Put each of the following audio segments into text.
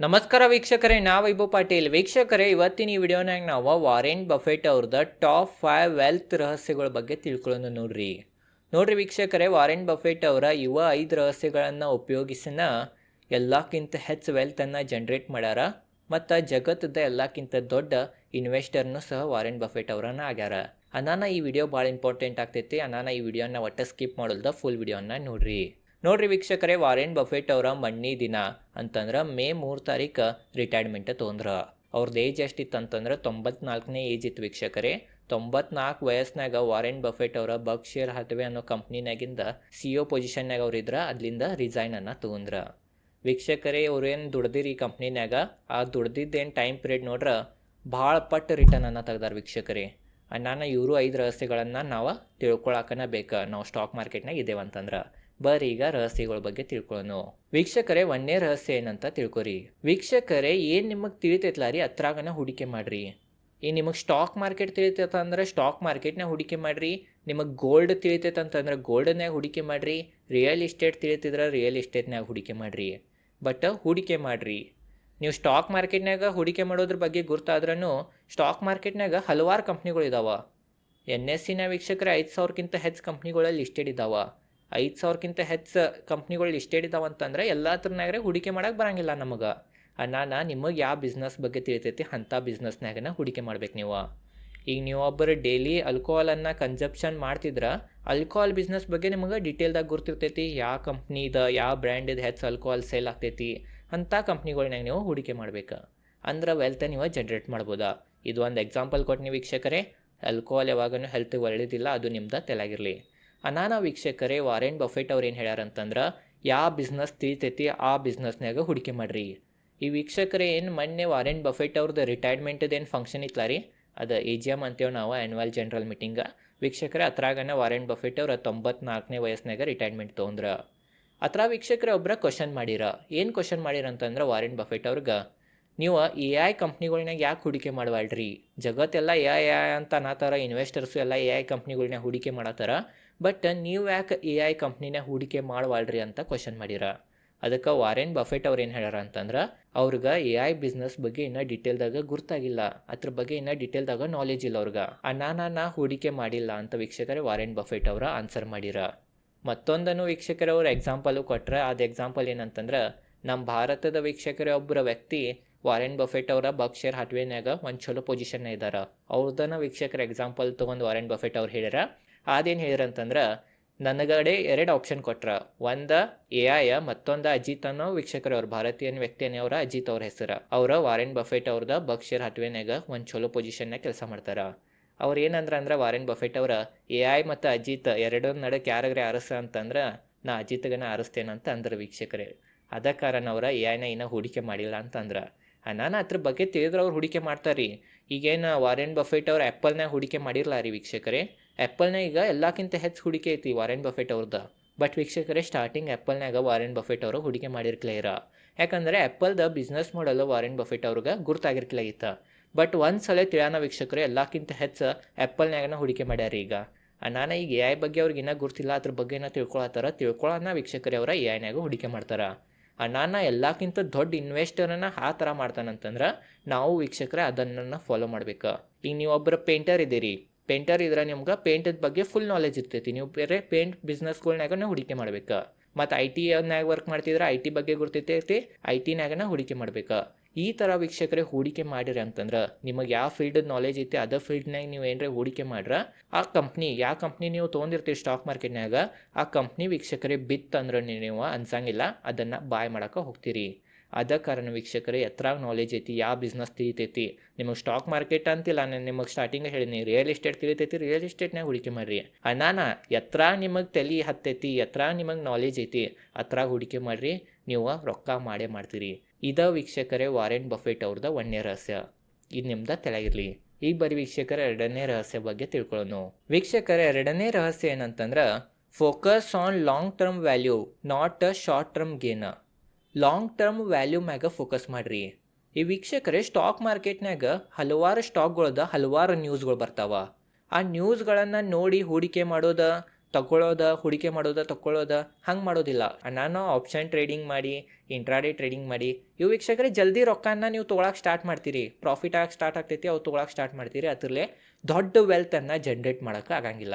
ನಮಸ್ಕಾರ ವೀಕ್ಷಕರೇ ನಾ ವೈಭವ್ ಪಾಟೀಲ್. ವೀಕ್ಷಕರೇ, ಇವತ್ತಿನ ಈ ವಿಡಿಯೋನಾಗ ನಾವು ವಾರೆನ್ ಬಫೆಟ್ ಅವ್ರದ್ದು ಟಾಪ್ ಫೈವ್ ವೆಲ್ತ್ ರಹಸ್ಯಗಳ ಬಗ್ಗೆ ತಿಳ್ಕೊಳ್ಳೋಣ ನೋಡ್ರಿ. ನೋಡ್ರಿ ವೀಕ್ಷಕರೇ, ವಾರೆನ್ ಬಫೆಟ್ ಅವರ ಯುವ ಐದು ರಹಸ್ಯಗಳನ್ನು ಉಪಯೋಗಿಸಿನ ಎಲ್ಲಕ್ಕಿಂತ ಹೆಚ್ಚು ವೆಲ್ತನ್ನು ಜನ್ರೇಟ್ ಮಾಡ್ಯಾರ. ಮತ್ತು ಜಗತ್ತದ ಎಲ್ಲಕ್ಕಿಂತ ದೊಡ್ಡ ಇನ್ವೆಸ್ಟರ್ನು ಸಹ ವಾರೆನ್ ಬಫೆಟ್ ಅವರನ್ನ ಆಗ್ಯಾರ. ಅನಾನ ಈ ವಿಡಿಯೋ ಭಾಳ ಇಂಪಾರ್ಟೆಂಟ್ ಆಗ್ತೈತಿ. ಅನಾನ ಈ ವಿಡಿಯೋನ ಒಟ್ಟು ಸ್ಕಿಪ್ ಮಾಡೋಲ್ದ ಫುಲ್ ವಿಡಿಯೋನ ನೋಡ್ರಿ. ನೋಡ್ರಿ ವೀಕ್ಷಕರೇ, ವಾರೆನ್ ಬಫೆಟ್ ಅವರ ಮಣ್ಣಿ ದಿನ. ಅಂತಂದ್ರೆ ಮೇ ಮೂರು ತಾರೀಕು ರಿಟೈರ್ಮೆಂಟ್ ತೊಂದ್ರ. ಅವ್ರದ್ದು ಏಜ್ ಎಷ್ಟಿತ್ತು ಅಂತಂದ್ರೆ ತೊಂಬತ್ನಾಲ್ಕನೇ ಏಜ್ ಇತ್ತು ವೀಕ್ಷಕರೇ. ತೊಂಬತ್ನಾಲ್ಕು ವಯಸ್ಸಿನಾಗ ವಾರೆನ್ ಬಫೆಟ್ ಅವರ ಬಗ್ ಶೇರ್ ಹತ್ವೆ ಅನ್ನೋ ಕಂಪ್ನಿನಾಗಿಂದ ಸಿ ಒ ಪೊಸಿಷನ್ನಾಗ ಅವ್ರಿದ್ರ ಅಲ್ಲಿಂದ ರಿಸೈನನ್ನು ತೊಗೊಂಡ್ರ ವೀಕ್ಷಕರೇ ಅವ್ರೇನು ದುಡ್ದಿರಿ ಈ ಕಂಪ್ನಿನಾಗ ಆ ದುಡ್ದಿದ್ದೇನು ಟೈಮ್ ಪೀರಿಯಡ್ ನೋಡ್ರೆ ಭಾಳ ಪಟ್ಟು ರಿಟರ್ನನ್ನು ತೆಗ್ದಾರ ವೀಕ್ಷಕರೇ. ನಾನು ಇವರು ಐದು ರಹಸ್ಯಗಳನ್ನು ನಾವು ತಿಳ್ಕೊಳಕನ ಬೇಕು. ನಾವು ಸ್ಟಾಕ್ ಮಾರ್ಕೆಟ್ನಾಗ ಇದೇವಂತಂದ್ರೆ ಬರ್ರಿ ಈಗ ರಹಸ್ಯಗಳ ಬಗ್ಗೆ ತಿಳ್ಕೊಳ್ಳೋಣ ವೀಕ್ಷಕರೇ, ಒಂದೇ ರಹಸ್ಯ ಏನಂತ ತಿಳ್ಕೊರಿ. ವೀಕ್ಷಕರೇ, ಏನು ನಿಮಗೆ ತಿಳಿತೈತ್ಲ ರೀ ಅತ್ರಾಗನ ಹೂಡಿಕೆ ಮಾಡ್ರಿ. ಈ ನಿಮಗೆ ಸ್ಟಾಕ್ ಮಾರ್ಕೆಟ್ ತಿಳಿತೈತೆ ಅಂದ್ರೆ ಸ್ಟಾಕ್ ಮಾರ್ಕೆಟ್ನಾಗ ಹೂಡಿಕೆ ಮಾಡಿರಿ. ನಿಮಗೆ ಗೋಲ್ಡ್ ತಿಳಿತೈತೆ ಅಂತಂದ್ರೆ ಗೋಲ್ಡ್ನಾಗ ಹೂಡಿಕೆ ಮಾಡಿರಿ. ರಿಯಲ್ ಎಸ್ಟೇಟ್ ತಿಳಿತಿದ್ರೆ ರಿಯಲ್ ಎಸ್ಟೇಟ್ನಾಗ ಹೂಡಿಕೆ ಮಾಡಿರಿ. ಬಟ್ ಹೂಡಿಕೆ ಮಾಡಿರಿ. ನೀವು ಸ್ಟಾಕ್ ಮಾರ್ಕೆಟ್ನಾಗ ಹೂಡಿಕೆ ಮಾಡೋದ್ರ ಬಗ್ಗೆ ಗುರ್ತಾದ್ರೂ ಸ್ಟಾಕ್ ಮಾರ್ಕೆಟ್ನಾಗ ಹಲವಾರು ಕಂಪ್ನಿಗಳು ಇದಾವೆ. ಎನ್ ಎಸ್ ಸಿನ ವೀಕ್ಷಕರ, ಐದು ಸಾವಿರಕ್ಕಿಂತ ಹೆಚ್ಚು ಕಂಪ್ನಿಗಳಲ್ಲಿ ಲಿಸ್ಟೆಡ್ ಇದ್ದಾವೆ ಐದು ಸಾವಿರಕ್ಕಿಂತ ಹೆಚ್ಚು ಕಂಪ್ನಿಗಳು ಲಿಸ್ಟೆಡ್ ಇದಾವೆ ಅಂತಂದ್ರೆ ಎಲ್ಲ ಥರನಾಗ್ರೆ ಹೂಡಿಕೆ ಮಾಡೋಕೆ ಬರಂಗಿಲ್ಲ ನಮಗೆ. ನಾನು ನಿಮಗೆ ಯಾವ ಬಿಸ್ನೆಸ್ ಬಗ್ಗೆ ತಿಳಿತೈತಿ ಅಂಥ ಬಿಸ್ನೆಸ್ನಾಗನ ಹೂಡಿಕೆ ಮಾಡ್ಬೇಕು ನೀವು. ಈಗ ನೀವು ಒಬ್ಬರು ಡೈಲಿ ಅಲ್ಕೋಹಾಲನ್ನು ಕನ್ಸಪ್ಷನ್ ಮಾಡ್ತಿದ್ರೆ ಅಲ್ಕೋಹಾಲ್ ಬಿಸ್ನೆಸ್ ಬಗ್ಗೆ ನಿಮಗೆ ಡೀಟೇಲ್ದಾಗ ಗುರ್ತಿರ್ತೈತಿ ಯಾವ ಕಂಪ್ನಿದ ಯಾವ ಬ್ರ್ಯಾಂಡಿದ ಹೆಚ್ಚು ಅಲ್ಕೋಹಾಲ್ ಸೇಲ್ ಆಗ್ತೈತಿ ಅಂಥ ಕಂಪ್ನಿಗಳ್ನಾಗ ನೀವು ಹೂಡಿಕೆ ಮಾಡ್ಬೇಕು. ಅಂದ್ರೆ ವೆಲ್ತ್ ನೀವು ಜನ್ರೇಟ್ ಮಾಡ್ಬೋದಾ. ಇದು ಒಂದು ಎಕ್ಸಾಂಪಲ್ ಕೊಟ್ಟು ವೀಕ್ಷಕರೇ. ಅಲ್ಕೋಹಾಲ್ ಯಾವಾಗಲೂ ಹೆಲ್ತ್ ಒಳ್ಳೇದಿಲ್ಲ, ಅದು ನಿಮ್ದು ತೆಲಾಗಿರಲಿ ಅನಾನ ವೀಕ್ಷಕರೇ, ವಾರೆನ್ ಬಫೆಟ್ ಅವ್ರು ಏನು ಹೇಳ್ಯಾರ ಅಂತಂದ್ರೆ ಯಾವ ಬಿಸ್ನೆಸ್ ತಿಳಿತೈತಿ, ಆ ಬಿಸ್ನೆಸ್ನಾಗ ಹೂಡಿಕೆ ಮಾಡ್ರಿ. ಈ ವೀಕ್ಷಕರೇ, ಏನು ಮೊನ್ನೆ ವಾರೆನ್ ಬಫೆಟ್ ಅವ್ರದ್ದು ರಿಟೈರ್ಮೆಂಟದ ಏನು ಫಂಕ್ಷನ್ ಇತ್ತಲ್ಲ ರೀ? ಅದು ಎ ಜಿ ಎಂ ಅಂತೇವೆ ನಾವು ಆ್ಯನ್ಯುವಲ್ ಜನರಲ್ ಮೀಟಿಂಗ ವೀಕ್ಷಕರೇ, ಅತ್ರಾಗನ ವಾರೆನ್ ಬಫೆಟ್ ಅವ್ರ ತೊಂಬತ್ನಾಲ್ಕನೇ ವಯಸ್ಸಿನಾಗ ರಿಟೈರ್ಮೆಂಟ್ ತೊಗೊಂಡ್ರ ಅತ್ರ ವೀಕ್ಷಕರೇ ಒಬ್ಬರ ಕ್ವಶನ್ ಮಾಡಿರ. ಏನು ಕ್ವಶನ್ ಮಾಡಿರ ಅಂತಂದ್ರೆ ವಾರೆನ್ ಬಫೆಟ್ ಅವ್ರಿಗೆ, ನೀವು ಎ ಐ ಕಂಪ್ನಿಗಳ್ನಾಗ ಯಾಕೆ ಹೂಡಿಕೆ ಮಾಡಬಾಳ್ರಿ ಜಗತ್ತೆಲ್ಲ ಎ ಐ ಅಂತ ಥರ ಇನ್ವೆಸ್ಟರ್ಸು ಎಲ್ಲ ಎ ಐ ಕಂಪ್ನಿಗಳ್ನಾಗ ಹೂಡಿಕೆ ಮಾಡತ್ತಾರ. ಬಟ್ ನೀವು ಯಾಕೆ ಎ ಐ ಕಂಪ್ನಿನ ಹೂಡಿಕೆ ಮಾಡಬಾಳ್ರಿ ಅಂತ ಕ್ವಶನ್ ಮಾಡಿರ. ಅದಕ್ಕೆ ವಾರೆನ್ ಬಫೆಟ್ ಅವ್ರು ಏನು ಹೇಳ್ಯಾರ ಅಂತಂದ್ರೆ, ಅವ್ರಿಗೆ ಎ ಐ ಬಿಸ್ನೆಸ್ ಬಗ್ಗೆ ಇನ್ನೂ ಡಿಟೇಲ್ದಾಗ ಗುರ್ತಾಗಿಲ್ಲ. ಅದ್ರ ಬಗ್ಗೆ ಇನ್ನೂ ಡಿಟೇಲ್ದಾಗ ನಾಲೆಜ್ ಇಲ್ಲ ಅವ್ರಿಗೆ. ಅನಾನಾನ ಹೂಡಿಕೆ ಮಾಡಿಲ್ಲ ಅಂತ ವೀಕ್ಷಕರೇ ವಾರೆನ್ ಬಫೆಟ್ ಅವರ ಆನ್ಸರ್ ಮಾಡಿರ. ಮತ್ತೊಂದನ್ನು ವೀಕ್ಷಕರ ಅವ್ರ ಎಕ್ಸಾಂಪಲು ಕೊಟ್ರೆ, ಅದು ಎಕ್ಸಾಂಪಲ್ ಏನಂತಂದ್ರೆ ನಮ್ಮ ಭಾರತದ ವೀಕ್ಷಕರ ಒಬ್ಬರ ವ್ಯಕ್ತಿ ವಾರೆನ್ ಬಫೆಟ್ ಅವರ ಬಕ್ಷೇರ್ ಹಾಟ್ವೇನ್ಯಾಗ ಒಂದು ಚಲೋ ಪೊಸಿಷನ್ ಇದ್ದಾರೆ ಅವ್ರದನ್ನ ವೀಕ್ಷಕರ ಎಕ್ಸಾಂಪಲ್ ತೊಗೊಂಡು ವಾರೆನ್ ಬಫೆಟ್ ಅವ್ರು ಹೇಳ್ಯಾರ ಅದೇನು ಹೇಳಿದ್ರಂತಂದ್ರೆ, ನನಗಡೆ ಎರಡು ಆಪ್ಷನ್ ಕೊಟ್ರ. ಒಂದ ಎ ಐ ಮತ್ತೊಂದು ಅಜಿತ್ ಅನ್ನೋ ವೀಕ್ಷಕರು ಅವ್ರ ಭಾರತೀಯ ವ್ಯಕ್ತಿಯನ್ನೇ ಅವರ ಅಜಿತ್ ಅವ್ರ ಹೆಸರು. ಅವರ ವಾರೆನ್ ಬಫೆಟ್ ಅವ್ರದ ಬಕ್ಷರ್ ಹಟ್ವೆನಾಗ ಒಂದು ಚಲೋ ಪೊಸಿಷನ್ನಾಗ ಕೆಲಸ ಮಾಡ್ತಾರ. ಅವ್ರು ಏನಂದ್ರ ಅಂದ್ರೆ ವಾರೆನ್ ಬಫೆಟ್ ಅವರ ಎ ಐ ಮತ್ತು ಅಜಿತ್ ಎರಡರ ನಡಕ್ಕೆ ಯಾರಾಗ್ರೆ ಆರಿಸ ಅಂತಂದ್ರೆ, ನಾ ಅಜಿತ್ಗನ ಆರಿಸ್ತೇನಂತ ಅಂದ್ರೆ ವೀಕ್ಷಕರೇ. ಅದ ಕಾರಣ ಅವರ ಎ ಐನ ಇನ್ನೂ ಹೂಡಿಕೆ ಮಾಡಿಲ್ಲ ಅಂತಂದ್ರೆ. ನಾನು ಅದ್ರ ಬಗ್ಗೆ ತಿಳಿದ್ರೆ ಅವ್ರು ಹೂಡಿಕೆ ಮಾಡ್ತಾರೆ. ರೀ ಈಗೇನು ವಾರೆನ್ ಬಫೆಟ್ ಅವ್ರು ಆ್ಯಪಲ್ನಾಗ ಹೂಡಿಕೆ ಮಾಡಿರಲ್ಲ ರೀ ವೀಕ್ಷಕರೇ. ಆ್ಯಪಲ್ನಾಗ ಈಗ ಎಲ್ಲಕ್ಕಿಂತ ಹೆಚ್ಚು ಹೂಡಿಕೆ ಐತಿ ವಾರೆನ್ ಬಫೆಟ್ ಅವ್ರದ್ದು ಬಟ್ ವೀಕ್ಷಕರೇ ಸ್ಟಾರ್ಟಿಂಗ್ ಆ್ಯಪಲ್ನಾಗ ವಾರೆನ್ ಬಫೆಟ್ ಅವರು ಹೂಡಿಕೆ ಮಾಡಿರ್ಕ್ಲೇರ ಯಾಕಂದರೆ ಆ್ಯಪಲ್ದ ಬಿಸ್ನೆಸ್ ಮಾಡಲು ವಾರೆನ್ ಬಫೆಟ್ ಅವ್ರಿಗೆ ಗುರ್ತಾಗಿರ್ಕ್ಲಾಗಿತ್ತ ಬಟ್ ಒಂದು ಸಲ ತಿಳಿಯೋಣ ವೀಕ್ಷಕರು, ಎಲ್ಲಕ್ಕಿಂತ ಹೆಚ್ಚು ಆ್ಯಪಲ್ನಾಗನ ಹೂಡಿಕೆ ಮಾಡ್ಯಾರ ಈಗ. ನಾನು ಈಗ ಎ ಐ ಬಗ್ಗೆ ಅವ್ರಿಗೆ ಇನ್ನೂ ಗುರ್ತಿಲ್ಲ, ಅದ್ರ ಬಗ್ಗೆ ಏನೋ ತಿಳ್ಕೊಳತ್ತಾರ ತಿಳ್ಕೊಳ್ಳೋಣ ವೀಕ್ಷಕರೇ ಅವರ ಎ ಐನಾಗ ಹೂಡಿಕೆ ಮಾಡ್ತಾರೆ. ನಾನು ಎಲ್ಲಕ್ಕಿಂತ ದೊಡ್ಡ ಇನ್ವೆಸ್ಟರನ್ನ ಆ ಥರ ಮಾಡ್ತಾನಂತಂದ್ರೆ ನಾವು ವೀಕ್ಷಕರೇ ಅದನ್ನು ಫಾಲೋ ಮಾಡ್ಬೇಕು. ಈಗ ನೀವು ಒಬ್ಬರು ಪೇಂಟರ್ ಇದ್ದೀರಿ ಪೇಂಟರ್ ಇದ್ರೆ ನಿಮ್ಗೆ ಪೇಂಟದ ಬಗ್ಗೆ ಫುಲ್ ನಾಲೆಜ್ ಇರ್ತೈತಿ. ನೀವು ಬೇರೆ ಪೇಂಟ್ ಬಿಸ್ನೆಸ್ಗಳ್ನಾಗ ಹೂಡಿಕೆ ಮಾಡ್ಬೇಕು. ಮತ್ತು ಐ ಟಿನಾಗ ವರ್ಕ್ ಮಾಡ್ತಿದ್ರೆ ಐ ಟಿ ಬಗ್ಗೆ ಗುರ್ತೈತಿ ಐ ಟಿನಾಗನ ಹೂಡಿಕೆ ಮಾಡ್ಬೇಕು. ಈ ಥರ ವೀಕ್ಷಕರೇ ಹೂಡಿಕೆ ಮಾಡಿರಿ ಅಂತಂದ್ರೆ ನಿಮಗೆ ಯಾವ ಫೀಲ್ಡ್ ನಾಲೆಜ್ ಐತಿ, ಅದ ಫೀಲ್ಡ್ನಾಗ ನೀವು ಏನರ ಹೂಡಿಕೆ ಮಾಡ್ರೆ, ಆ ಕಂಪ್ನಿ ಯಾವ ಕಂಪ್ನಿ ನೀವು ತೊಗೊಂಡಿರ್ತೀರಿ ಸ್ಟಾಕ್ ಮಾರ್ಕೆಟ್ನಾಗ ಆ ಕಂಪ್ನಿ ವೀಕ್ಷಕರೇ ಬಿತ್ತಂದ್ರೆ ನೀವು ಅನ್ಸಂಗಿಲ್ಲ, ಅದನ್ನು ಬಾಯ್ ಮಾಡೋಕೆ ಹೋಗ್ತೀರಿ. ಅದ ಕಾರಣ ವೀಕ್ಷಕರೇ ಎತ್ತರಾಗ ನಾಲೆಜ್ ಐತಿ ಯಾವ ಬಿಸ್ನೆಸ್ ತಿಳಿತೈತಿ. ನಿಮಗೆ ಸ್ಟಾಕ್ ಮಾರ್ಕೆಟ್ ಅಂತಿಲ್ಲ, ನಾನು ನಿಮಗೆ ಸ್ಟಾರ್ಟಿಂಗ್ ಹೇಳಿನಿ ರಿಯಲ್ ಎಸ್ಟೇಟ್ ತಿಳಿತೈತಿ ರಿಯಲ್ ಎಸ್ಟೇಟ್ನಾಗ ಹೂಡಿಕೆ ಮಾಡ್ರಿ. ಅನಾನ ಎತ್ತರ ನಿಮಗೆ ತಲೆ ಹತ್ತೈತಿ ಎತ್ತರ ನಿಮಗೆ ನಾಲೆಜ್ ಐತಿ, ಅತ್ರಾಗ ಹೂಡಿಕೆ ಮಾಡ್ರಿ, ನೀವು ರೊಕ್ಕ ಮಾಡೇ ಮಾಡ್ತೀರಿ. ಇದ ವೀಕ್ಷಕರೇ ವಾರೆನ್ ಬಫೆಟ್ ಅವ್ರದ್ದು ಒಂದನೇ ರಹಸ್ಯ. ಇದು ನಿಮ್ದು ತೆಳಗಿರಲಿ ಈಗ ಬರೀ ವೀಕ್ಷಕರ ಎರಡನೇ ರಹಸ್ಯ ಬಗ್ಗೆ ತಿಳ್ಕೊಳ್ಳೋಣ ವೀಕ್ಷಕರ ಎರಡನೇ ರಹಸ್ಯ ಏನಂತಂದ್ರೆ focus on long term value not a short term gain long term value ಮ್ಯಾಗ ಫೋಕಸ್ ಮಾಡಿರಿ. ಈ ವೀಕ್ಷಕರೇ ಸ್ಟಾಕ್ ಮಾರ್ಕೆಟ್ನಾಗ ಹಲವಾರು ಸ್ಟಾಕ್ಗಳದ ಹಲವಾರು ನ್ಯೂಸ್ಗಳು ಬರ್ತಾವ. ಆ ನ್ಯೂಸ್ಗಳನ್ನು ನೋಡಿ ಹೂಡಿಕೆ ಮಾಡೋದ ತಗೊಳ್ಳೋದ ಹೂಡಿಕೆ ಮಾಡೋದ ತಗೊಳ್ಳೋದ ಹಂಗೆ ಮಾಡೋದಿಲ್ಲ. ನಾನು ಆಪ್ಷನ್ ಟ್ರೇಡಿಂಗ್ ಮಾಡಿ ಇಂಟ್ರಾಡೇ ಟ್ರೇಡಿಂಗ್ ಮಾಡಿ ಇವು ವೀಕ್ಷಕರೇ ಜಲ್ದಿ ರೊಕ್ಕನ ನೀವು ತೊಗೊಳಕ್ಕೆ ಸ್ಟಾರ್ಟ್ ಮಾಡ್ತೀರಿ. ಪ್ರಾಫಿಟ್ ಆಗಿ ಸ್ಟಾರ್ಟ್ ಆಗ್ತೈತಿ, ಅವು ತೊಗೊಳಕ್ಕೆ ಸ್ಟಾರ್ಟ್ ಮಾಡ್ತೀರಿ. ಅದರಲ್ಲೇ ದೊಡ್ಡ ವೆಲ್ತನ್ನು ಜನ್ರೇಟ್ ಮಾಡೋಕ್ಕೆ ಆಗಂಗಿಲ್ಲ.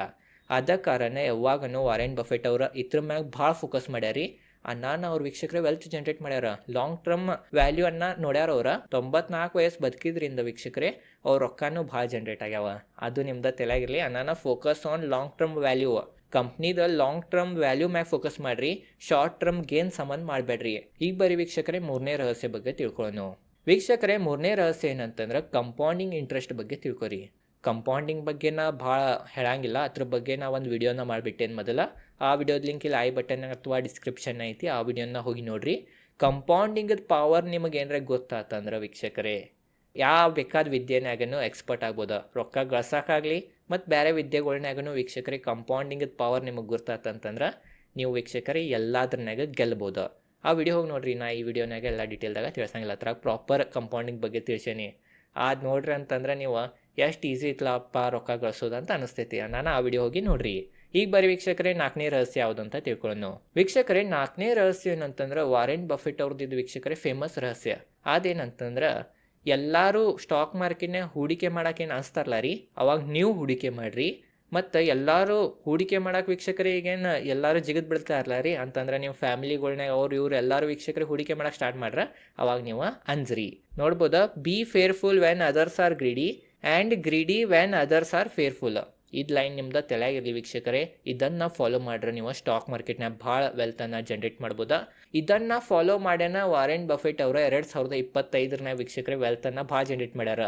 ಅದ ಕಾರಣ ಯಾವಾಗನೂ ವಾರೆನ್ ಬಫೆಟ್ ಅವರು ಇದ್ರ ಮ್ಯಾಗ ಭಾಳ ಫೋಕಸ್ ಮಾಡ್ಯಾರಿ. ನಾನು ಅವ್ರ ವೀಕ್ಷಕರ ವೆಲ್ತ್ ಜನರೇಟ್ ಮಾಡ್ಯಾರ. ಲಾಂಗ್ ಟರ್ಮ್ ವ್ಯಾಲ್ಯೂ ಅನ್ನ ನೋಡ್ಯಾರ ಅವ್ರ. ತೊಂಬತ್ನಾಲ್ಕು ವಯಸ್ಸು ಬದುಕಿದ್ರಿಂದ ವೀಕ್ಷಕರೇ ಅವ್ರ ರೊಕ್ಕನೂ ಭಾಳ ಜನ್ರೇಟ್ ಆಗ್ಯಾವ. ಅದು ನಿಮ್ದು ತಲೆಯಾಗಿರಲಿ. ಅನ್ನ focus on long term value ಕಂಪ್ನಿದ long term value ಮ್ಯಾಗ ಫೋಕಸ್ ಮಾಡ್ರಿ. ಶಾರ್ಟ್ ಟರ್ಮ್ ಗೇನ್ ಸಂಬಂಧ ಮಾಡಬೇಡ್ರಿ ಈಗ ಬರೀ ವೀಕ್ಷಕರೇ ಮೂರನೇ ರಹಸ್ಯ ಬಗ್ಗೆ ತಿಳ್ಕೊಳ್ಳೋಣ ವೀಕ್ಷಕರೇ, ಮೂರನೇ ರಹಸ್ಯ ಏನಂತಂದ್ರೆ ಕಂಪೌಂಡಿಂಗ್ ಇಂಟ್ರೆಸ್ಟ್ ಬಗ್ಗೆ ತಿಳ್ಕೊರಿ. ಕಂಪೌಂಡಿಂಗ್ ಬಗ್ಗೆ ನಾ ಭಾಳ ಹೇಳಂಗಿಲ್ಲ. ಅದ್ರ ಬಗ್ಗೆ ನಾ ಒಂದು ವಿಡಿಯೋನ ಮಾಡಿಬಿಟ್ಟೇನು ಮೊದಲ. ಆ ವಿಡಿಯೋದ ಲಿಂಕ್ ಇಲ್ಲಿ ಐ ಬಟನ್ ಅಥವಾ ಡಿಸ್ಕ್ರಿಪ್ಷನ್ ಐತಿ, ಆ ವಿಡಿಯೋನ ಹೋಗಿ ನೋಡ್ರಿ. ಕಂಪೌಂಡಿಂಗದ ಪವರ್ ನಿಮಗೆ ಏನಾರ ಗೊತ್ತಾತಂದ್ರೆ ವೀಕ್ಷಕರೇ, ಯಾವ ಬೇಕಾದ ವಿದ್ಯೆನಾಗೂ ಎಕ್ಸ್ಪರ್ಟ್ ಆಗ್ಬೋದು. ರೊಕ್ಕ ಗಳಿಸೋಕ್ಕಾಗಲಿ ಮತ್ತು ಬೇರೆ ವಿದ್ಯೆಗಳನ್ನಾಗೂ ವೀಕ್ಷಕರಿಗೆ ಕಂಪೌಂಡಿಂಗದ ಪವರ್ ನಿಮಗೆ ಗೊತ್ತಾತಂತಂದ್ರೆ ನೀವು ವೀಕ್ಷಕರೇ ಎಲ್ಲದ್ರನ್ಯಾಗ ಗೆಲ್ಬೋದು. ಆ ವಿಡಿಯೋ ಹೋಗಿ ನೋಡ್ರಿ, ನಾ ಈ ವಿಡಿಯೋನಾಗ ಎಲ್ಲ ಡೀಟೇಲ್ದಾಗ ತಿಳ್ಸಂಗಿಲ್ಲ. ಅದ್ರಾಗ ಪ್ರಾಪರ್ ಕಂಪೌಂಡಿಂಗ್ ಬಗ್ಗೆ ತಿಳ್ಸೇನಿ. ಅದು ನೋಡ್ರಿ ಅಂತಂದ್ರೆ ನೀವು ಎಷ್ಟು ಈಸಿ ಇತ್ಲಪ್ಪ ರೊಕ್ಕ ಗಳಿಸೋದು ಅಂತ ಅನಿಸ್ತೈತಿ. ನಾನು ಆ ವಿಡಿಯೋ ಹೋಗಿ ನೋಡ್ರಿ. ಈಗ ಬರೀ ವೀಕ್ಷಕರೇ, ನಾಲ್ಕನೇ ರಹಸ್ಯ ಯಾವುದು ಅಂತ ತಿಳ್ಕೊಳ್ಳೋಣ ವೀಕ್ಷಕರೇ, ನಾಲ್ಕನೇ ರಹಸ್ಯ ಏನಂತಂದ್ರೆ ವಾರೆನ್ ಬಫೆಟ್ ಅವ್ರದ್ದು ವೀಕ್ಷಕರೇ ಫೇಮಸ್ ರಹಸ್ಯ. ಅದೇನಂತಂದ್ರೆ, ಎಲ್ಲರೂ ಸ್ಟಾಕ್ ಮಾರ್ಕೆಟ್ನ ಹೂಡಿಕೆ ಮಾಡಕ್ಕೇನು ಅನಿಸ್ತಾರಲ್ಲ ರೀ? ಅವಾಗ ನೀವು ಹೂಡಿಕೆ ಮಾಡಿರಿ, ಮತ್ತು ಎಲ್ಲರೂ ಹೂಡಿಕೆ ಮಾಡಕ್ಕೆ ವೀಕ್ಷಕರೇ ಈಗೇನು ಎಲ್ಲರೂ ಜಿಗದ್ ಬಿಡ್ತಾ ಇರಲ್ಲ ರೀ? ಅಂತಂದ್ರೆ ನೀವು ಫ್ಯಾಮಿಲಿಗಳ್ನಾಗ ಅವ್ರು ಇವ್ರು ಎಲ್ಲರೂ ವೀಕ್ಷಕರು ಹೂಡಿಕೆ ಮಾಡೋಕೆ ಸ್ಟಾರ್ಟ್ ಮಾಡ್ರೆ, ಅವಾಗ ನೀವು ಅಂಜ್ರಿ. ನೋಡ್ಬೋದು be fearful when others are greedy and greedy when others are fearful ಇದು ಲೈನ್ ನಿಮ್ದು ತಲೆಯಾಗಿರಲಿ ವೀಕ್ಷಕರೇ. ಇದನ್ನು ಫಾಲೋ ಮಾಡ್ರೆ ನೀವು. ಸ್ಟಾಕ್ ಮಾರ್ಕೆಟ್ನಾಗ ಭಾಳ ವೆಲ್ತನ್ನು ಜನ್ರೇಟ್ ಮಾಡ್ಬೋದಾ. ಇದನ್ನು ಫಾಲೋ ಮಾಡ್ಯಾನ ವಾರೆನ್ ಬಫೆಟ್ ಅವರ ಎರಡು ಸಾವಿರದ ಇಪ್ಪತ್ತೈದರ ವೀಕ್ಷಕರೇ ವೆಲ್ತನ್ನು ಭಾಳ ಜನ್ರೇಟ್ ಮಾಡ್ಯಾರ.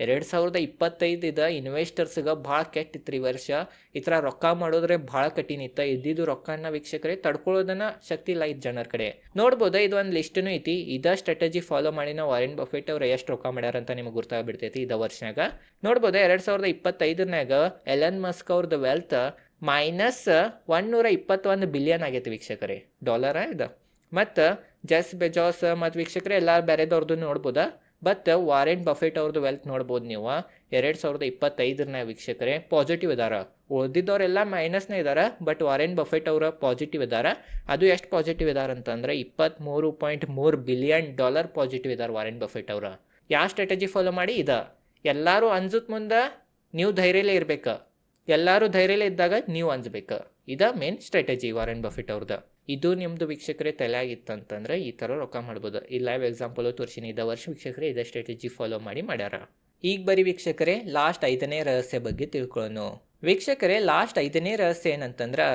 ಎರಡು ಸಾವಿರದ ಇಪ್ಪತ್ತೈದದ ಇನ್ವೆಸ್ಟರ್ಸ್ಗೆ ಭಾಳ ಕೆಟ್ಟಿತ್ತು ಈ ವರ್ಷ. ಈ ಥರ ರೊಕ್ಕ ಮಾಡೋದ್ರೆ ಭಾಳ ಕಠಿಣ ಇತ್ತು. ಇದ್ದಿದ್ದು ರೊಕ್ಕನ ವೀಕ್ಷಕರೇ ತಡ್ಕೊಳ್ಳೋದನ್ನ ಶಕ್ತಿ ಇಲ್ಲ ಇದು ಜನರ ಕಡೆ. ನೋಡ್ಬೋದು ಇದು ಒಂದು ಲಿಸ್ಟ್ನು ಐತಿ. ಇದ ಸ್ಟ್ರಾಟಜಿ ಫಾಲೋ ಮಾಡಿ ನಾವು ವಾರೆನ್ ಬಫೆಟ್ ಅವ್ರು ಎಷ್ಟು ರೊಕ್ಕ ಮಾಡ್ಯಾರ ಅಂತ ನಿಮ್ಗೆ ಗೊತ್ತಾಗ್ಬಿಡ್ತೈತಿ ಇದ ವರ್ಷನಾಗ ನೋಡ್ಬೋದು ಎರಡು ಸಾವಿರದ ಇಪ್ಪತ್ತೈದರನಾಗ ಎಲನ್ ಮಸ್ಕ್ ಅವ್ರದ್ದು ವೆಲ್ತ್ ಮೈನಸ್ ಒನ್ನೂರ ಇಪ್ಪತ್ತೊಂದು ಬಿಲಿಯನ್ ಆಗೈತೆ ವೀಕ್ಷಕರೇ. ಡಾಲರ ಇದು. ಮತ್ತು ಜಸ್ ಬೆಜಾಸ್ ಮತ್ತು ವೀಕ್ಷಕರೇ ಎಲ್ಲ ಬೇರೆದವ್ರದ್ದು ನೋಡ್ಬೋದಾ? ಬಟ್ ವಾರೆನ್ ಬಫೆಟ್ ಅವ್ರದ್ದು ವೆಲ್ತ್ ನೋಡ್ಬೋದು ನೀವು. ಎರಡು ಸಾವಿರದ ಇಪ್ಪತ್ತೈದರನ್ನ ವೀಕ್ಷಕರೇ ಪಾಸಿಟಿವ್ ಇದಾರೆ. ಉಳಿದಿದ್ದವರೆಲ್ಲ ಮೈನಸ್ನೇ ಇದ್ದಾರೆ ಬಟ್ ವಾರೆನ್ ಬಫೆಟ್ ಅವರ ಪಾಸಿಟಿವ್ ಇದ್ದಾರೆ ಅದು ಎಷ್ಟು ಪಾಸಿಟಿವ್ ಇದ್ದಾರೆ ಅಂತಂದ್ರೆ ಇಪ್ಪತ್ತ್ಮೂರು ಪಾಯಿಂಟ್ ಮೂರು ಬಿಲಿಯನ್ ಡಾಲರ್ ಪಾಸಿಟಿವ್ ಇದ್ದಾರೆ ವಾರೆನ್ ಬಫೆಟ್ ಅವರು. ಯಾವ ಸ್ಟ್ರಾಟಜಿ ಫಾಲೋ ಮಾಡಿ? ಇದ. ಎಲ್ಲರೂ ಅನ್ಸುತ್ತ ಮುಂದೆ ನೀವು ಧೈರ್ಯಲೇ ಇರಬೇಕು. ಎಲ್ಲರೂ ಧೈರ್ಯಲೇ ಇದ್ದಾಗ ನೀವು ಅನ್ಸ್ಬೇಕು ಇದ ಮೇನ್ ಸ್ಟ್ರಾಟಜಿ ವಾರೆನ್ ಬಫೆಟ್ ಅವ್ರದ್ದು ಇದು ನಿಮ್ಮದು ವೀಕ್ಷಕರೇ ತಲೆಯಾಗಿತ್ತಂತಂದ್ರೆ ಈ ಥರ ರೊಕ್ಕ ಮಾಡ್ಬೋದು. ಈ ಲೈವ್ ಎಕ್ಸಾಂಪಲು ತೋರಿಸಿನಿ. ಇದ ವರ್ಷ ವೀಕ್ಷಕರೇ ಇದೇ ಸ್ಟ್ರಾಟಜಿ ಫಾಲೋ ಮಾಡಿ ಮಾಡ್ಯಾರ. ಈಗ ಬರೀ ವೀಕ್ಷಕರೇ ಲಾಸ್ಟ್ ಐದನೇ ರಹಸ್ಯ ಬಗ್ಗೆ ತಿಳ್ಕೊಳ್ಳೋಣ ವೀಕ್ಷಕರೇ ಲಾಸ್ಟ್ ಐದನೇ ರಹಸ್ಯ ಏನಂತಂದ್ರೆ,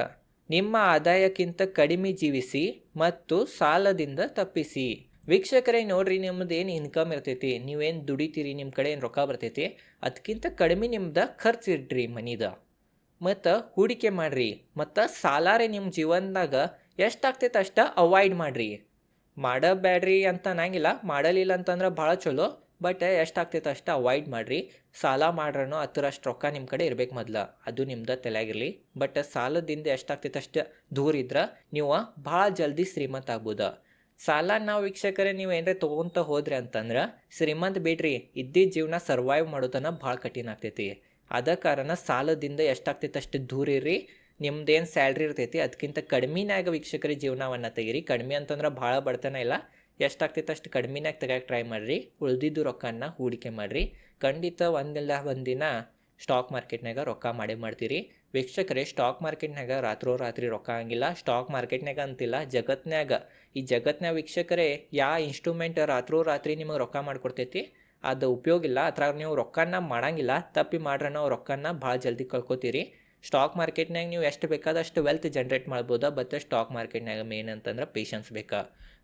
ನಿಮ್ಮ ಆದಾಯಕ್ಕಿಂತ ಕಡಿಮೆ ಜೀವಿಸಿ ಮತ್ತು ಸಾಲದಿಂದ ತಪ್ಪಿಸಿ. ವೀಕ್ಷಕರೇ, ನೋಡ್ರಿ ನಿಮ್ಮದು ಏನು ಇನ್ಕಮ್ ಇರ್ತೈತಿ, ನೀವೇನು ದುಡಿತೀರಿ ನಿಮ್ಮ ಕಡೆ ಏನು ರೊಕ್ಕ ಬರ್ತೈತಿ ಅದಕ್ಕಿಂತ ಕಡಿಮೆ ನಿಮ್ದು ಖರ್ಚು ಇಡ್ರಿ ಮನಿದ. ಮತ್ತು ಹೂಡಿಕೆ ಮಾಡಿರಿ. ಮತ್ತು ಸಾಲಾರೆ ನಿಮ್ಮ ಜೀವನದಾಗ ಎಷ್ಟಾಗ್ತೈತೆ ಅಷ್ಟು? ಅವಾಯ್ಡ್ ಮಾಡಿರಿ. ಮಾಡಬೇಡ್ರಿ ಅಂತ ಅನ್ನಂಗಿಲ್ಲ. ಮಾಡಲಿಲ್ಲ ಅಂತಂದ್ರೆ ಭಾಳ ಚಲೋ. ಬಟ್ ಎಷ್ಟಾಗ್ತೈತೆ ಅಷ್ಟು? ಅವಾಯ್ಡ್ ಮಾಡಿರಿ. ಸಾಲ ಮಾಡ್ರೂ ಹತ್ತಿರಷ್ಟು ರೊಕ್ಕ ನಿಮ್ಮ ಕಡೆ ಇರ್ಬೇಕು ಮೊದ್ಲು. ಅದು ನಿಮ್ದು ತಲೆಯಾಗಿರಲಿ. ಬಟ್ ಸಾಲದಿಂದ ಎಷ್ಟಾಗ್ತೈತೆ ಅಷ್ಟು ದೂರ ಇದ್ರೆ ನೀವು ಭಾಳ ಜಲ್ದಿ ಶ್ರೀಮಂತ ಆಗ್ಬೋದು. ಸಾಲ ನಾವು ವೀಕ್ಷಕರೇ ನೀವು ಏನಾರ ತೊಗೊಂತ ಹೋದ್ರಿ ಅಂತಂದ್ರೆ ಶ್ರೀಮಂತ ಬಿಡ್ರಿ. ಇದ್ದಿದ್ದ ಜೀವನ ಸರ್ವೈವ್ ಮಾಡೋದನ್ನು ಭಾಳ ಕಠಿಣ ಆಗ್ತೈತಿ. ಅದ ಕಾರಣ ಸಾಲದಿಂದ ಎಷ್ಟಾಗ್ತೈತೆ ಅಷ್ಟು ದೂರ ಇರ್ರಿ. ನಿಮ್ದೇನು ಸ್ಯಾಲ್ರಿ ಇರ್ತೈತಿ ಅದಕ್ಕಿಂತ ಕಡಿಮೆನಾಗ ವೀಕ್ಷಕರ ಜೀವನವನ್ನು ತೆಗೀರಿ. ಕಡಿಮೆ ಅಂತಂದ್ರೆ ಭಾಳ ಬಡತನ ಇಲ್ಲ. ಎಷ್ಟಾಗ್ತೈತೆ ಅಷ್ಟು ಕಡಿಮೆನಾಗ ತೆಗಕ್ಕೆ ಟ್ರೈ ಮಾಡಿರಿ. ಉಳಿದಿದ್ದು ರೊಕ್ಕನ ಹೂಡಿಕೆ ಮಾಡಿರಿ. ಖಂಡಿತ ಒಂದಿಲ್ಲ ಒಂದಿನ ಸ್ಟಾಕ್ ಮಾರ್ಕೆಟ್ನಾಗ ರೊಕ್ಕ ಮಾಡಿ ಮಾಡ್ತೀರಿ. ವೀಕ್ಷಕರೇ ಸ್ಟಾಕ್ ಮಾರ್ಕೆಟ್ನಾಗ ರಾತ್ರೋ ರಾತ್ರಿ ರೊಕ್ಕ ಹಂಗಿಲ್ಲ. ಸ್ಟಾಕ್ ಮಾರ್ಕೆಟ್ನಾಗ ಅಂತಿಲ್ಲ. ಜಗತ್ನಾಗ ಈ ಜಗತ್ನಾಗ ವೀಕ್ಷಕರೇ, ಯಾ ಇನ್ಸ್ಟ್ರೂಮೆಂಟ್ ರಾತ್ರೋ ರಾತ್ರಿ ನಿಮಗೆ ರೊಕ್ಕ ಮಾಡಿಕೊಡ್ತೈತಿ, ಅದು ಉಪಯೋಗ ಇಲ್ಲ ಅದ್ರಾಗ ನೀವು ರೊಕ್ಕನ ಮಾಡಂಗಿಲ್ಲ. ತಪ್ಪಿ ಮಾಡ್ರೆ ನಾವು ರೊಕ್ಕನ ಭಾಳ ಜಲ್ದಿ ಕಳ್ಕೊತೀರಿ. ಸ್ಟಾಕ್ ಮಾರ್ಕೆಟ್ನಾಗ ನೀವು ಎಷ್ಟು ಬೇಕಾದಷ್ಟು ವೆಲ್ತ್ ಜನ್ರೇಟ್ ಮಾಡ್ಬೋದಾ? ಬಟ್ ಸ್ಟಾಕ್ ಮಾರ್ಕೆಟ್ನಾಗ ಮೇನ್ ಅಂತಂದ್ರೆ ಪೇಷನ್ಸ್ ಬೇಕಾ?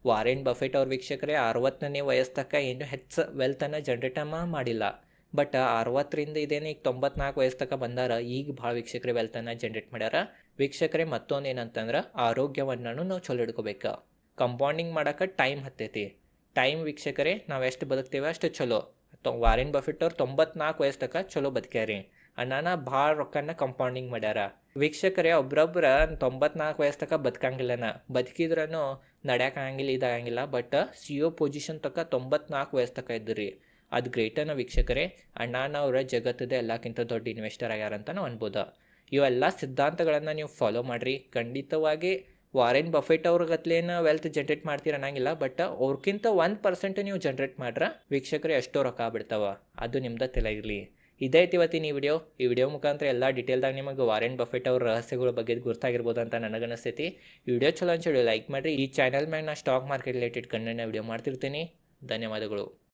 ವಾರೆನ್ ಬಫೆಟ್ ಅವ್ರ ವೀಕ್ಷಕರೇ ಅರವತ್ತನೇ ವಯಸ್ಸಕ್ಕ ಏನು ಹೆಚ್ಚು ವೆಲ್ತನ್ನು ಜನ್ರೇಟ್ ಮಾಡಿಲ್ಲ. ಬಟ್ ಅರವತ್ತರಿಂದ ಇದೇನು ಈಗ ತೊಂಬತ್ನಾಲ್ಕು ವಯಸ್ಸು ತನಕ ಬಂದಾರ, ಈಗ ಭಾಳ ವೀಕ್ಷಕರೇ ವೆಲ್ತನ್ನು ಜನ್ರೇಟ್ ಮಾಡ್ಯಾರ. ವೀಕ್ಷಕರೇ ಮತ್ತೊಂದು ಏನಂತಂದ್ರೆ ಆರೋಗ್ಯವನ್ನು ನಾವು ಚಲೋ ಹಿಡ್ಕೋಬೇಕು ಕಂಪೌಂಡಿಂಗ್ ಮಾಡೋಕೆ ಟೈಮ್ ಹತ್ತೈತಿ. ಟೈಮ್ ವೀಕ್ಷಕರೇ ನಾವು ಎಷ್ಟು ಬದುಕ್ತೇವೆ ಅಷ್ಟು ಚಲೋ. ವಾರೆನ್ ಬಫೆಟ್ ಅವ್ರು ತೊಂಬತ್ನಾಲ್ಕು ವಯಸ್ಸು ತನಕ ಚಲೋ ಬದುಕ್ಯಾರಿ. ಅಣ್ಣನ ಭಾಳ ರೊಕ್ಕನ ಕಂಪೌಂಡಿಂಗ್ ಮಾಡ್ಯಾರ. ವೀಕ್ಷಕರೇ, ಒಬ್ರೊಬ್ರ ತೊಂಬತ್ನಾಲ್ಕು ವಯಸ್ಸು ತನಕ ಬದುಕಂಗಿಲ್ಲನ. ಬದುಕಿದ್ರೂ ನಡ್ಯಾಕಂಗಿಲ್ಲ ಇದಾಗಂಗಿಲ್ಲ ಬಟ್ ಸಿ ಒ ಪೊಸಿಷನ್ ತನಕ ತೊಂಬತ್ನಾಲ್ಕು ವಯಸ್ಸು ತನಕ ಇದ್ರಿ ಅದು ಗ್ರೇಟನ ವೀಕ್ಷಕರೇ, ಅಣ್ಣನ ಅವರ ಜಗತ್ತದ ಎಲ್ಲಕ್ಕಿಂತ ದೊಡ್ಡ ಇನ್ವೆಸ್ಟರ್ ಆಗ್ಯಾರ ಅಂತ ನಾವು ಅನ್ಬೋದು. ಇವೆಲ್ಲ ಸಿದ್ಧಾಂತಗಳನ್ನು ನೀವು ಫಾಲೋ ಮಾಡಿರಿ. ಖಂಡಿತವಾಗಿ ವಾರೆನ್ ಬಫೆಟ್ ಅವ್ರ ಗತ್ಲೇನ ವೆಲ್ತ್ ಜನ್ರೇಟ್ ಮಾಡ್ತೀರ ಅನ್ನಂಗಿಲ್ಲ ಬಟ್ ಅವ್ರಕ್ಕಿಂತ ಒಂದು ಪರ್ಸೆಂಟ್ ನೀವು ಜನ್ರೇಟ್ ಮಾಡ್ರೆ ವೀಕ್ಷಕರು ಎಷ್ಟೋ ರೊಕ್ಕ ಬಿಡ್ತಾವ ಅದು ನಿಮ್ದು ತಲೆಗಿರಲಿ ಇದೈತಿ ಇವತ್ತಿನ ಈ ವಿಡಿಯೋ ಈ ವಿಡಿಯೋ ಮುಖಾಂತರ ಎಲ್ಲ ಡೀಟೇಲ್ದಾಗ ನಿಮಗೆ ವಾರೆನ್ ಬಫೆಟ್ ಅವ್ರ ರಹಸ್ಯಗಳ ಬಗ್ಗೆ ಗೊತ್ತಾಗಿರ್ಬೋದು ಅಂತ ನನಗನ್ನಿಸ್ತೈತಿ. ಈ ವಿಡಿಯೋ ಚಲೋ ಅನ್ಸೇಳಿ ಲೈಕ್ ಮಾಡಿರಿ. ಈ ಚಾನಲ್ ಮ್ಯಾಗ ನಾ ಸ್ಟಾಕ್ ಮಾರ್ಕೆಟ್ ರಿಲೇಟೆಡ್ ಕಂಟೆಂಟ್ನ ವಿಡಿಯೋ ಮಾಡ್ತಿರ್ತೀನಿ. ಧನ್ಯವಾದಗಳು.